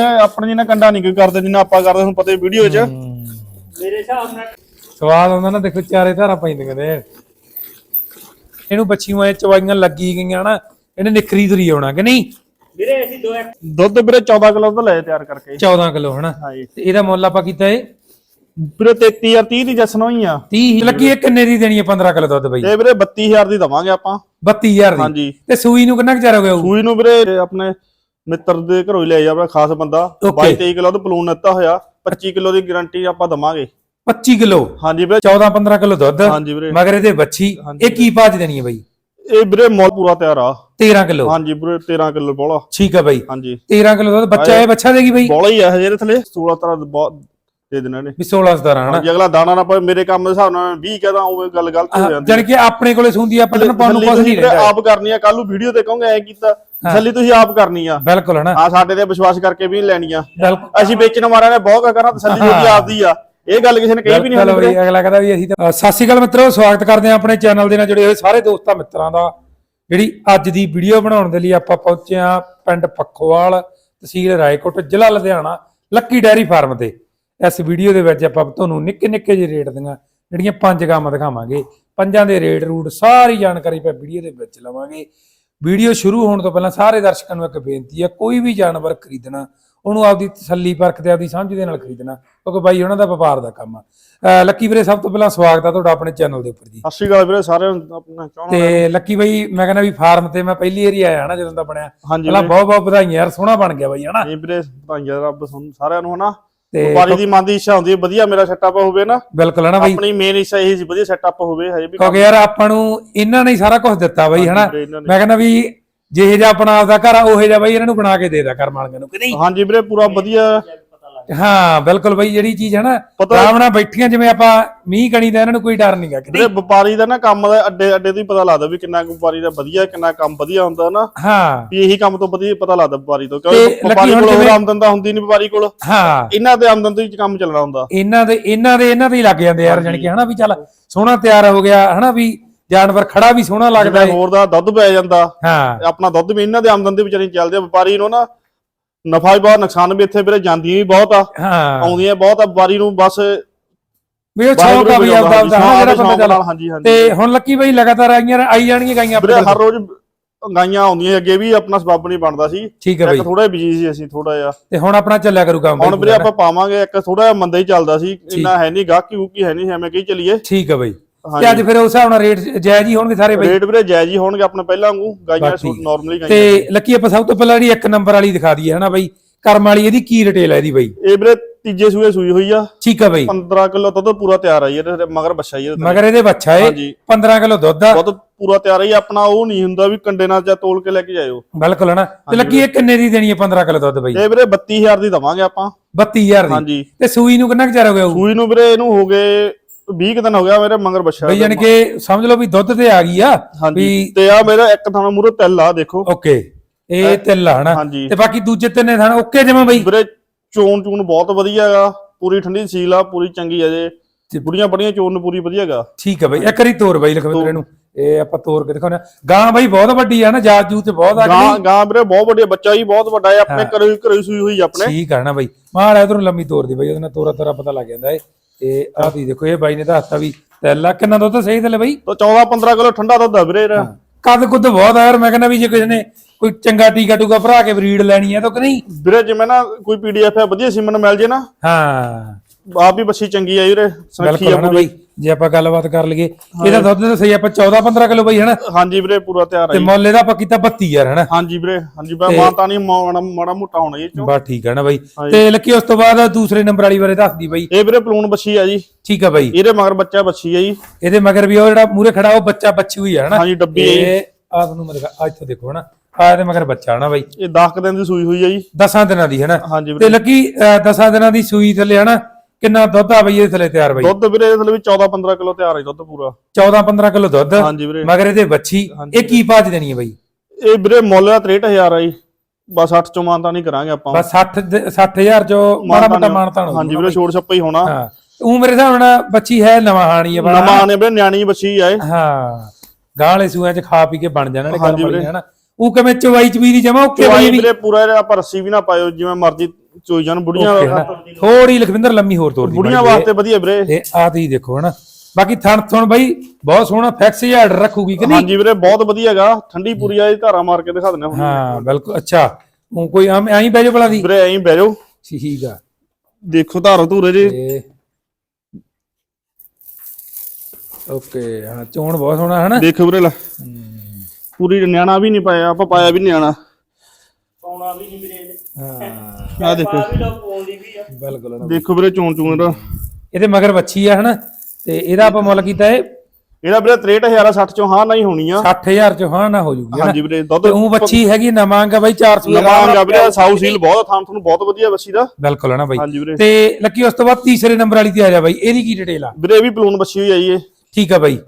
ਆਪਣੇ ਜਿਹਨਾਂ ਕੰਡਾ ਨਹੀਂ ਕੋਈ ਕਰਦੇ ਜਿੰਨਾ ਆਪਾਂ ਕਰਦੇ ਤੁਹਾਨੂੰ ਪਤਾ ਹੀ ਵੀਡੀਓ 'ਚ। ਮੇਰੇ ਹਿਸਾਬ ਨਾਲ ਸਵਾਦ ਆਉਂਦਾ ਨਾ ਦੇਖੋ ਚਾਰੇ ਧਾਰਾਂ ਪੈਂਦੀਆਂ ਨੇ। ਇਹਨੂੰ ਬੱਚੀਆਂ ਐ ਚਵਾਈਆਂ ਲੱਗੀ ਗਈਆਂ ਨਾ ਇਹਨੇ ਨਿਖਰੀ ਤੁਰੀ ਆਉਣਾ ਕਿ ਨਹੀਂ? ਵੀਰੇ ਅਸੀਂ ਦੋ ਇੱਕ ਦੁੱਧ ਵੀਰੇ 14 ਕਿਲੋ ਦਾ ਲੈ ਤਿਆਰ ਕਰਕੇ। 14 ਕਿਲੋ ਹਨਾ? ਹਾਂਜੀ। ਤੇ ਇਹਦਾ ਮੁੱਲ ਆਪਾਂ ਕੀਤਾ ਏ ਵੀਰੇ 33 ਜਾਂ 30 ਦੀ ਜਸਨੋ ਹੀ ਆ। 30 ਲੱਗੀ ਇਹ ਕਿੰਨੇ ਦੀ ਦੇਣੀ ਹੈ 15 ਕਿਲੋ ਦੁੱਧ ਬਈ। ਤੇ ਵੀਰੇ 32000 ਦੀ ਦਵਾਂਗੇ ਆਪਾਂ। 32000 ਦੀ। ਹਾਂਜੀ। ਤੇ ਸੂਈ ਨੂੰ ਕਿੰਨਾ ਕੁ ਚਿਰ ਹੋ ਗਿਆ? ਸੂਈ ਨੂੰ ਵੀਰੇ ਆਪਣੇ ਮਿੱਤਰ ਦੇ ਘਰੋਂ ਹੀ ਲੈ ਜਾ ਖਾਸ ਬੰਦਾ। Okay. 22 23 ਕਿਲੋ ਦਾ ਪਲੂਨ ਦਿੱਤਾ ਹੋਇਆ 25 ਕਿਲੋ ਦੀ ਗਾਰੰਟੀ ਆਪਾਂ ਦਵਾਂਗੇ। 25 ਕਿਲੋ? ਹਾਂਜੀ ਵੀਰੇ। 14 15 ਕਿਲੋ ਦੁੱਧ ਹਾਂਜੀ ਵੀਰੇ। ਮਗਰ ਇਹਦੇ ਹਾਂਜੀ। ਇਹ ਕੀ ਭਾਜ ਦੇਣੀ ਹੈ ਬਈ? ਇਹ ਵੀਰੇ ਮੁੱਲ ਪੂਰਾ ਤਿਆਰ ਆ। 13 ਕਿਲੋ। ਹਾਂਜੀ ਵੀਰੇ 13 ਕਿਲੋ ਬੋਲਾ। ਠੀਕ ਹੈ ਬਈ। ਹਾਂਜੀ। 13 ਕਿਲੋ ਦੁੱਧ ਬੱਚਾ ਇਹ ਬੱਚਾ ਦੇਗੀ ਬਈ? ਬੋਲਾ ਹੀ ਆ ਹਜੇ ਥਲੇ। 16 ਤਰ੍ਹਾਂ ਦੇ ਦੇਣਾ ਨੇ ਵੀ 16 17 ਹਨਾ ਹਾਂਜੀ ਅਗਲਾ ਦਾਣਾ ਨਾ ਪਏ ਮੇਰੇ ਕੰਮ ਦੇ ਹਿਸਾਬ ਨਾਲ 20 ਕਹਦਾ ਉਵੇਂ ਗੱਲ ਗਲਤ ਹੋ ਜਾਂਦੀ ਜਾਣੀ ਕਿ ਆਪਣੇ ਕੋਲੇ ਸੁੰਦੀ ਆ ਪਟਨ ਪਾਉਣ ਨੂੰ ਕੁਝ ਨਹੀਂ ਵੀਰੇ ਰਹਿੰਦਾ। ਆਪ ਕਰਨੀ ਆ ਕੱਲ ਨੂੰ ਵੀਡੀਓ ਤੇ ਕਹੋਗੇ ਐ ਕੀਤਾ। ਤਸੱਲੀ ਤੁਸੀਂ ਆਪ ਕਰਨੀ ਆ। ਬਿਲਕੁਲ ਹਨਾ ਆ ਸਾਡੇ ਤੇ ਵਿਸ਼ਵਾਸ ਕਰਕੇ ਵੀ ਲੈਣੀ ਆ ਅਸੀਂ ਵੇਚਣ ਵਾਲਿਆਂ ਨੇ ਬਹੁਤ ਕਰਨਾ ਤਸੱਲੀ ਤੁਹਾਡੀ ਆਪਦੀ ਆ। ਇਹ ਗੱਲ ਕਿਸੇ ਨੇ ਕਹੀ ਵੀ ਨਹੀਂ ਚਲੋ ਹੁੰਦੀ। ਬਈ ਅਗਲਾ ਕਹਿੰਦਾ ਵੀ ਅਸੀਂ ਤਾਂ ਸਤਿ ਸ਼੍ਰੀ ਅਕਾਲ ਮਿੱਤਰੋ ਸਵਾਗਤ ਕਰਦੇ ਹਾਂ ਆਪਣੇ ਚੈਨਲ ਦੇ ਨਾਲ ਜੁੜੇ ਹੋਏ ਸਾਰੇ ਦੋਸਤਾਂ ਮਿੱਤਰਾਂ ਦਾ। ਜਿਹੜੀ ਅੱਜ ਦੀ ਵੀਡੀਓ ਬਣਾਉਣ ਦੇ ਲਈ ਆਪਾਂ ਪਹੁੰਚੇ ਹਾਂ ਪਿੰਡ ਪੱਖੋਵਾਲ ਤਹਿਸੀਲ ਰਾਏਕੋਟ ਜ਼ਿਲ੍ਹਾ ਲੁਧਿਆਣਾ ਲੱਕੀ ਡੈਰੀ ਫਾਰਮ ਤੇ। ਇਸ ਵੀਡੀਓ ਦੇ ਵਿੱਚ ਆਪਾਂ ਤੁਹਾਨੂੰ ਨਿੱਕੇ ਨਿੱਕੇ ਜਿਹੇ ਰੇਟ ਦੀਆਂ ਜਿਹੜੀਆਂ ਪੰਜ ਗਾਵਾਂ ਦਿਖਾਵਾਂਗੇ। ਪੰਜਾਂ ਦੇ ਰੇਟ ਰੂਟ ਸਾਰੀ ਜਾਣਕਾਰੀ ਆਪਾਂ ਵੀਡੀਓ ਦੇ ਵਿੱਚ ਲਵਾਂਗੇ। ਵੀਡੀਓ ਸ਼ੁਰੂ ਹੋਣ ਤੋਂ ਪਹਿਲਾਂ ਸਾਰੇ ਦਰਸ਼ਕਾਂ ਨੂੰ ਇੱਕ ਬੇਨਤੀ ਹੈ ਕੋਈ ਵੀ ਜਾਨਵਰ ਖਰੀਦਣਾ ਉਹਨੂੰ ਆਪਦੀ ਤਸੱਲੀ ਪਰਖ ਤੇ ਆਪਦੀ ਸਮਝ ਦੇ ਨਾਲ ਖਰੀਦਣਾ ਕਿਉਂਕਿ ਬਾਈ ਉਹਨਾਂ ਦਾ ਵਪਾਰ ਦਾ ਕੰਮ ਆ। ਲੱਕੀ ਵੀਰੇ ਸਭ ਤੋਂ ਪਹਿਲਾਂ ਸਵਾਗਤ ਆ ਤੁਹਾਡਾ ਆਪਣੇ ਚੈਨਲ ਦੇ ਉੱਪਰ ਜੀ। ਸਤਿ ਸ਼੍ਰੀ ਅਕਾਲ ਵੀਰੇ ਸਾਰਿਆਂ ਨੂੰ ਆਪਣਾ ਚਾਹਣਾ ਤੇ ਲੱਕੀ ਬਾਈ ਮੈਂ ਕਹਿੰਦਾ ਵੀ ਫਾਰਮ ਤੇ ਮੈਂ ਪਹਿਲੀ ਵਾਰੀ ਆਇਆ ਹਨਾ ਜਦੋਂ ਦਾ ਬਣਿਆ। ਪਹਿਲਾਂ ਬਹੁਤ ਬਹੁਤ ਵਧਾਈਆਂ ਯਾਰ ਸੋਹਣਾ ਬਣ ਗਿਆ ਬਾਈ ਹਨਾ? ਵੀਰੇ ਧੰਨਵਾਦ ਰੱਬ ਤੁਹਾਨੂੰ ਸਾਰਿਆਂ ਨੂੰ ਹਨਾ? ਤੇ ਵਪਾਰੀ ਦੀ ਮਨ ਦੀ ਇੱਛਾ ਹੁੰਦੀ ਹੈ ਵਧੀਆ ਮੇਰਾ ਸੈਟਅਪ ਹੋਵੇ ਨਾ ਬਿਲਕੁਲ ਹਨਾ ਬਾਈ। ਆਪਣੀ ਮੇਨ ਇੱਛਾ ਇਹ ਸੀ ਵਧੀਆ ਸੈਟਅਪ ਹੋਵੇ ਹਜੇ ਵੀ ਕਿਉਂਕਿ ਯਾਰ ਆਪਾਂ ਨੂੰ ਇਹਨਾਂ ਨੇ ਸਾਰਾ ਕੁਝ ਦਿੱਤਾ ਬਾਈ ਹਨਾ। ਮੈਂ ਕਹਿੰਦਾ ਵੀ ਜਿਹੇ ਜਿਹਾ ਆਪਣਾ ਆਪਦਾ ਘਰ ਆ ਉਹੇ ਜਿਹਾ ਬਾਈ ਇਹਨਾਂ ਨੂੰ ਬਣਾ ਕੇ ਦੇ ਦਿਆ ਕਰ ਮਾਲਕਾਂ ਨੂੰ ਕਿ ਨਹੀਂ? ਹਾਂਜੀ ਵੀਰੇ ਪੂਰਾ ਵਧੀਆ ਹਾਂ ਬਿਲਕੁਲ ਬਾਈ ਜਿਹੜੀ ਚੀਜ਼ ਹੈ ਨਾ ਨਾਲ ਬੈਠੀਆਂ ਜਿਵੇਂ ਆਪਾਂ ਮੀਂਹ ਕਣੀ ਦਾ ਇਹਨਾਂ ਨੂੰ ਕੋਈ ਡਰ ਨਹੀਂਗਾ ਕਿ ਵੀਰੇ ਵਪਾਰੀ ਦਾ ਨਾ ਕੰਮ ਦਾ ਅੱਡੇ ਅੱਡੇ ਤੋਂ ਹੀ ਪਤਾ ਲੱਗਦਾ ਵੀ ਕਿੰਨਾ ਵਪਾਰੀ ਦਾ ਵਧੀਆ ਕਿੰਨਾ ਕੰਮ ਵਧੀਆ ਹੁੰਦਾ ਨਾ। ਹਾਂ। ਵੀ ਇਹੀ ਕੰਮ ਤੋਂ ਵਧੀਆ ਪਤਾ ਲੱਗਦਾ ਵਪਾਰੀ ਤੋਂ ਕਿਉਂਕਿ ਵਪਾਰੀ ਕੋਲ ਆਮਦਨ ਤਾਂ ਹੁੰਦੀ ਨਹੀਂ ਵਪਾਰੀ ਕੋਲ। ਹਾਂ। ਇਹਨਾਂ ਦੇ ਆਮਦਨ ਤੋਂ ਹੀ ਕੰਮ ਚੱਲਣਾ ਹੁੰਦਾ। ਇਹਨਾਂ ਦੇ ਇਹਨਾਂ ਦੇ ਇਹਨਾਂ ਦੇ ਹੀ ਲੱਗ ਜਾਂਦੇ ਯਾਰ ਜਾਣੀ ਕਿ ਹਨਾ ਵੀ ਚੱਲ ਸੋਹਣਾ ਤਿਆਰ ਹੋ ਗਿਆ ਹਨਾ ਵੀ ਜਾਨਵਰ ਖੜਾ ਵੀ ਸੋਹਣਾ ਲੱਗਦਾ ਹੈ ਹੋਰ ਦਾ ਦੁੱਧ ਪੈ ਜਾਂਦਾ ਹਾਂ। ਆਪਣਾ ਦੁੱਧ ਵੀ ਇਹਨਾਂ ਦੇ ਆਮਦਨ ਦੇ ਵਿਚਾਰੇ ਚੱਲਦੇ ਵਪਾਰੀ ਨੂੰ ਨਾ ਨਫਾ ਵੀ ਬਹੁਤ ਨੁਕਸਾਨ ਵੀ ਇੱਥੇ ਵੀਰੇ ਜਾਂਦੀਆਂ ਵੀ ਬਹੁਤ ਆ। ਹਾਂ। ਆਉਂਦੀਆਂ ਬਹੁਤ ਆ ਵਪਾਰੀ ਨੂੰ ਬਸ ਵੀ ਉਹ ਸ਼ੌਕ ਆ ਵੀ ਆਪਦਾ ਆਪਦਾ ਹਨਾ ਜਿਹੜਾ ਬੰਦਾ ਚੱਲ ਹਾਂਜੀ ਹਾਂਜੀ ਤੇ ਹੁਣ ਲੱਕੀ ਬਈ ਲਗਾਤਾਰ ਆਈਆਂ ਆਈ ਜਾਣਗੀਆਂ ਗਾਈਆਂ ਵੀਰੇ ਹਰ ਰੋਜ਼ ਗਾਈਆਂ ਆਉਂਦੀਆਂ ਅੱਗੇ ਵੀ ਆਪਣਾ ਸਬੱਬ ਨਹੀਂ ਬਣਦਾ ਸੀ। ਠੀਕ ਹੈ ਬਈ। ਇੱਕ ਥੋੜਾ ਬਿਜ਼ੀ ਸੀ ਅਸੀਂ ਥੋੜਾ ਜਿਹਾ। ਤੇ ਹੁਣ ਆਪਣਾ ਚੱਲਿਆ ਕਰੂ ਕੰਮ ਹੁਣ ਵੀਰੇ ਆਪਾਂ ਪਾਵਾਂਗੇ ਇੱਕ ਥੋੜਾ ਜਿਹਾ ਮੰਦਾ ਹੀ ਚੱਲਦਾ ਸੀ ਇੰਨਾ ਹੈ ਨਹੀਂ ਗਾਹਕੀ ਗੂਕੀ ਹੈ ਨਹੀਂ ਐਵੇਂ ਕਹੀ ਚੱਲੀਏ। ਠੀਕ ਹੈ ਬਈ। ਤੇ ਅੱਜ ਫਿਰ ਉਸ ਹਿਸਾਬ ਨਾਲ ਰੇਟ ਜਾਇਜ਼ ਹੀ ਹੋਣਗੇ ਸਾਰੇ ਬਈ? ਰੇਟ ਵੀਰੇ ਜਾਇਜ਼ ਹੀ ਹੋਣਗੇ ਆਪਣੇ ਪਹਿਲਾਂ ਵਾਂਗੂ ਗਾਈਆਂ ਠੀਕ। ਨਾਰਮਲੀ ਗਾਈਆਂ ਤੇ ਲੱਕੀ ਆਪਾਂ ਸਭ ਤੋਂ ਪਹਿਲਾਂ ਜਿਹੜੀ ਇੱਕ ਨੰਬਰ ਵਾਲੀ ਦਿਖਾ ਦਈਏ ਹਨਾ ਬਈ? ਕਰਮ ਵਾਲੀ ਇਹਦੀ ਕੀ ਰਿਟੇਲ ਹੈ ਇਹਦੀ ਬਈ? ਇਹ ਵੀਰੇ ਤੀਜੇ ਸੂਏ ਸੂਈ ਹੋਈ ਆ। ਠੀਕ ਹੈ ਬਈ। 15 ਕਿਲੋ ਦੁੱਧ ਪੂਰਾ ਤਿਆਰ ਆ ਜੀ ਇਹਦੇ ਮਗਰ ਬੱਚਾ ਜੀ ਇਹਦੇ ਮਗਰ ਇਹਦੇ ਬੱਚਾ ਏ। ਹਾਂਜੀ। 15 ਕਿਲੋ ਦੁੱਧ ਆ। ਦੁੱਧ ਪੂਰਾ ਤਿਆਰ ਆ ਜੀ ਆਪਣਾ ਉਹ ਨਹੀਂ ਹੁੰਦਾ ਵੀ ਕੰਡੇ ਨਾਲ ਜਾਂ ਤੋਲ ਕੇ ਲੈ ਕੇ ਜਾਇਓ। ਬਿਲਕੁਲ ਹਨਾ? ਤੇ ਲੱਕੀ ਇਹ ਕਿੰਨੇ ਦੀ ਦੇਣੀ ਹੈ 15 ਕਿਲੋ ਦੁੱਧ ਬਈ? ਇਹ ਵੀਰੇ 32000 ਦੀ ਦਵਾਂਗੇ ਆਪਾਂ। 32000 ਦੀ। ਹਾਂਜੀ। ਤੇ ਸੂਈ ਨੂੰ ਕਿੰਨਾ ਕੁ ਚਿਰ ਹੋ ਗਿਆ? ਸੂਈ ਨੂੰ ਵੀਰੇ ਇਹਨੂੰ ਹੋ ਗਏ 20 ਕੁ ਦਿਨ ਹੋ ਗਿਆ ਮੇਰੇ ਮਗਰ ਬੱਚਾ ਬਈ ਜਾਣੀ ਕਿ ਸਮਝ ਲਓ ਵੀ ਦੁੱਧ ਤੇ ਆ ਗਈ ਆ ਹਾਂਜੀ ਵੀ ਤੇ ਆ ਮੇਰਾ ਇੱਕ ਥਾਣਾ ਮੂਰੇ ਤਿਲ ਆ ਦੇਖੋ। ਓਕੇ ਇਹ ਤਿੱਲ ਆ ਹਨਾ? ਤੇ ਬਾਕੀ ਦੂਜੇ ਤਿੰਨੇ ਥਾਣਾ ਓਕੇ ਜਿਵੇਂ ਬਈ? ਵੀਰੇ ਚੋਣ ਚੂਣ ਬਹੁਤ ਵਧੀਆ ਹੈਗਾ। ਪੂਰੀ ਠੰਡੀ ਸੀਲ ਆ ਪੂਰੀ ਚੰਗੀ ਆ ਜੇ। ਬੁੜੀਆਂ ਬੜੀਆਂ ਚੋਣ ਨੂੰ ਪੂਰੀ ਵਧੀਆ ਹੈਗਾ। ਠੀਕ ਹੈ ਬਈ ਇੱਕ ਵਾਰੀ ਤੋਰ ਬਈ ਲਖਵਿੰਦਰ ਇਹਨੂੰ। ਇਹ ਆਪਾਂ ਤੋਰ ਕੇ ਦਿਖਾਉਣਾ ਗਾਂ ਬਈ ਬਹੁਤ ਵੱਡੀ ਆ ਨਾ ਜਾਤ ਜੂ ਤੇ ਬਹੁਤ ਆ ਗਾਂ? ਗਾਂ ਵੀਰੇ ਬਹੁਤ ਵੱਡੀ ਬੱਚਾ ਹੀ ਬਹੁਤ ਵੱਡਾ ਹੈ ਆਪਣੇ ਘਰੇ ਘਰੇ ਸੂਈ ਹੋਈ ਆ ਆਪਣੇ। ਠੀਕ ਆ ਨਾ ਬਈ। ਮਾਰ ਇਧਰੋਂ ਲੰਮੀ ਤੋਰ ਦੀ ਬਈ ਉਹਦੇ ਨਾਲ ਤੋਰਾ ਤੋਰਾ ਪਤਾ ਲੱਗ ਜਾਂਦਾ ਏ। ਤੇ ਆਹ ਤੁਸੀਂ ਦੇਖੋ ਇਹ ਬਾਈ ਨੇ ਤਾਂ ਹੱਥਾ ਵੀ ਤਿੱਲ ਕਿੰਨਾ ਦੁੱਧ? ਸਹੀ ਥੱਲੇ ਬਈ? ਤਾਂ 14 15 ਕਿਲੋ ਠੰਡਾ ਦੁੱਧ ਆ ਵੀਰੇ ਇਹਦਾ। ਕੱਦ ਕੁੱਦ ਬਹੁਤ ਆ ਯਾਰ ਮੈਂ ਕਹਿੰਦਾ ਵੀ ਜੇ ਕਿਸੇ ਨੇ ਕੋਈ ਚੰਗਾ ਟੀਕਾ ਟੂਕਾ ਭਰਾ ਕੇ ਬਰੀਡ ਲੈਣੀ ਹੈ ਤਾਂ ਕਿ ਨਹੀਂ? ਵੀਰੇ ਜਿਵੇਂ ਨਾ ਕੋਈ ਪੀਡੀਐਫ ਹੈ ਵਧੀਆ ਸਿਮਨ ਮਿਲ ਜੇ ਨਾ। ਹਾਂ। ਆਪ ਵੀ ਬੱਚੀ ਚੰਗੀ ਆ ਵੀਰੇ ਬਿਲਕੁਲ ਆ ਪੂਰੀ। ਬਈ। ਜੇ ਆਪਾਂ ਗੱਲਬਾਤ ਕਰ ਲਈਏ ਇਹਦਾ ਦੁੱਧ ਤਾਂ ਸਹੀ ਆਪਾਂ 14 15 ਕਿਲੋ ਬਈ ਹਨਾ? ਹਾਂਜੀ ਵੀਰੇ ਪੂਰਾ ਤਿਆਰ ਆ ਤੇ ਜੀ। ਮੁੱਲ ਇਹਦਾ ਆਪਾਂ ਕੀਤਾ 32 ਯਾਰ ਹਨਾ? ਹਾਂਜੀ ਵੀਰੇ ਹਾਂਜੀ ਬਾ ਮਾਤਾ ਨਹੀਂ ਮਾੜਾ ਮਾੜਾ ਮੋਟਾ ਹੋਣਾ ਜੀ ਇਹ ਚੋਂ। ਬਾ ਠੀਕ ਹੈ ਨਾ ਬਈ। ਤੇ ਲੱਕੀ ਉਸ ਤੋਂ ਬਾਅਦ ਦੂਸਰੇ ਨੰਬਰ ਵਾਲੀ ਬਾਰੇ ਦੱਸਦੀ ਬਈ। ਇਹ ਵੀਰੇ ਪਲੂਣ ਬੱਚੀ ਆ ਜੀ। ਠੀਕ ਆ ਬਈ। ਇਹਦੇ ਮਗਰ ਬੱਚਾ ਬੱਚੀ ਆ ਜੀ। ਇਹਦੇ ਮਗਰ ਵੀ ਉਹ ਜਿਹੜਾ ਮੂਰੇ ਖੜਾ ਉਹ ਬੱਚਾ ਬੱਚੀ ਹੋਈ ਹੈ ਹਨਾ? ਹਾਂਜੀ ਡੱਬੀ ਜੀ। ਇਹ ਆ ਤੁਹਾਨੂੰ ਮੈਂ ਦਿਖਾ ਆ ਇੱਥੋਂ ਦੇਖੋ ਹਨਾ? ਆ ਇਹਦੇ ਮਗਰ ਬੱਚਾ ਹਨਾ ਬਈ? ਇਹ 10 ਦਿਨ ਦੀ ਸੂਈ ਹੋਈ ਆ ਜੀ। 10 ਦਿਨਾਂ ਦੀ ਹਨਾ? ਹਾਂਜੀ ਵੀਰੇ। ਤੇ ਲੱਕੀ 10 ਦਿਨਾਂ ਦੀ ਸੂਈ ਥੱਲੇ ਹਨਾ? ਕਿੰਨਾ ਦੁੱਧ ਆ ਬਈ ਇਹਦੇ ਥੱਲੇ ਤਿਆਰ ਬਈ? ਦੁੱਧ ਵੀਰੇ ਇਹਦੇ ਲਈ 14 15 ਕਿਲੋ ਤਿਆਰ ਆ ਜੀ ਦੁੱਧ ਪੂਰਾ। 14 15 ਕਿਲੋ ਦੁੱਧ ਹਾਂਜੀ ਵੀਰੇ। ਮਗਰ ਇਹਦੇ ਬੱਚੀ ਇਹ ਕੀ ਭਾਜ ਦੇਣੀ ਹੈ ਬਈ? ਇਹ ਵੀਰੇ ਮੁੱਲ ਦਾ 63000 ਆ ਜੀ। ਬਸ 8 ਚੋਂ ਮਾਨਤਾ ਨਹੀਂ ਕਰਾਂਗੇ ਆਪਾਂ। ਬਸ 60 ਦੇ- 60000 ਚੋਂ ਮਾੜਾ ਮੋਟਾ ਮਾਨਤਾ ਹੋ ਹਾਂਜੀ ਵੀਰੇ ਛੋੜ ਛੱਪਾ ਹੀ ਹੋਣਾ। ਹਾਂ। ਉਹ ਮੇਰੇ ਹਿਸਾਬ ਨਾਲ ਬੱਚੀ ਹੈ ਨਵਾਂ ਹਾਣੀ ਹੈ ਬੜਾ। ਨਵਾਂ ਆਣੇ ਵੀਰੇ ਨਿਆਣੀ ਬੱਚੀ ਆਏ ਹਾਂ। ਗਾਂ ਵਾਲੇ ਸੂਆਂ ਚ ਖਾ ਪੀ ਕੇ ਬਣ ਜਾਣਾ ਨੇ ਕੰਮ ਵੀਰੇ। ਹਨਾ। ਉਹ ਕਿਵੇਂ ਚਵਾਈ ਚਵੀ ਦੀ ਜਮਾ ਓਕੇ ਬਈ ਵੀ। ਵੀਰੇ ਪੂਰਾ ਆਪਾਂ ਰੱਸੀ ਵੀ ਨਾ ਪਾਇਓ ਜਿਵੇਂ ਮਰਜ਼ੀ ਚੋਈ ਜਾਣ ਬੁੜੀਆਂ ਥੋੜੀ ਲਖਵਿੰਦਰ ਲੰਮੀ ਹੋਰ ਤੋਰ ਦੀ ਬੁੜੀਆਂ ਵਾਸਤੇ ਵਧੀਆ ਵੀਰੇ। ਤੇ ਆ ਤੁਸੀਂ ਦੇਖੋ ਹਨਾ। ਬਾਕੀ ਥਣ ਥਣ ਬਾਈ ਬਹੁਤ ਸੋਹਣਾ ਫਿਕਸ ਜਿਹਾ ਆਰਡਰ ਰੱਖੂਗੀ ਕਿ ਨਹੀਂ? ਹਾਂਜੀ ਵੀਰੇ ਬਹੁਤ ਵਧੀਆ ਹੈਗਾ। ਠੰਡੀ ਪੂਰੀ ਆ ਇਹ ਧਾਰਾ ਮਾਰ ਕੇ ਦਿਖਾ ਦਿੰਦੇ ਹਾਂ ਹਾਂ ਬਿਲਕੁਲ। ਅੱਛਾ ਉਹ ਕੋਈ ਐਂ ਐਂ ਬੈਜੋ ਬਲਾ ਦੀ ਵੀਰੇ ਐਂ ਬਹਿ ਜਾਓ। ਠੀਕ ਆ। ਦੇਖੋ ਧਾਰਾ ਧੂਰੇ ਜੀ। ਓਕੇ ਹਾਂ ਚੋਣ ਬਹੁਤ ਸੋਹਣਾ ਹਨਾ। ਦੇਖੋ ਵੀਰੇ ਲੈ। ਪੂਰੀ ਨਿਆਣਾ ਵੀ ਨਹੀਂ ਪਾਇਆ ਆਪਾਂ ਪਾਇਆ ਵੀ ਨਿਆਣਾ। ਪਾਉਣਾ ਵੀ ਨਹੀਂ ਵੀਰੇ। ਹਾਂ। ਆ ਦੇਖੋ। ਪਾ ਵੀ ਲੋ ਪਾਉਂਦੀ ਵੀ ਆ। ਬਿਲਕੁਲ। ਦੇਖੋ ਵੀਰੇ ਚੋਣ ਚੋਣ ਦਾ। ਇਹਦੇ ਮਗਰ ਵੱਛੀ ਆ ਹਨਾ? ਤੇ ਇਹਦਾ ਆਪਾਂ ਮੁੱਲ ਕੀਤਾ ਇਹ ਇਹਦਾ ਵੀਰੇ 63000 ਆ 60 ਚੋਂ ਹਾਂ ਨਹੀਂ ਹੋਣੀ ਆ। 60000 ਚ ਹਾਂ ਨਾ ਹੋ ਜੂਗੀ ਹਾਂਜੀ ਵੀਰੇ ਦੁੱਧ ਤੇ ਉਹ ਵੱਛੀ ਹੈਗੀ ਨਵਾਂਗਾ ਬਾਈ 400 ਲਵਾਂਗਾ ਵੀਰੇ ਸਾਊ ਸੀਲ ਬਹੁਤ ਥਾਂ ਤੁਹਾਨੂੰ ਬਹੁਤ ਵਧੀਆ ਬੱਸੀ ਦਾ। ਬਿਲਕੁਲ ਹਨਾ ਬਾਈ। ਹਾਂਜੀ ਵੀਰੇ। ਤੇ ਲੱਕੀ ਉਸ ਤੋਂ ਬਾਅਦ ਤੀਸਰੇ ਨੰਬਰ ਵਾਲੀ ਤੇ ਆ ਜਾ ਬਾਈ ਇਹਦੀ ਕੀ ਡਿਟੇਲ ਆ? ਵੀਰੇ ਇਹ ਵੀ ਪਲੂਨ ਬੱਸੀ ਹੋਈ ਆਈ ਏ ਠੀਕ ਆ ਬਾਈ।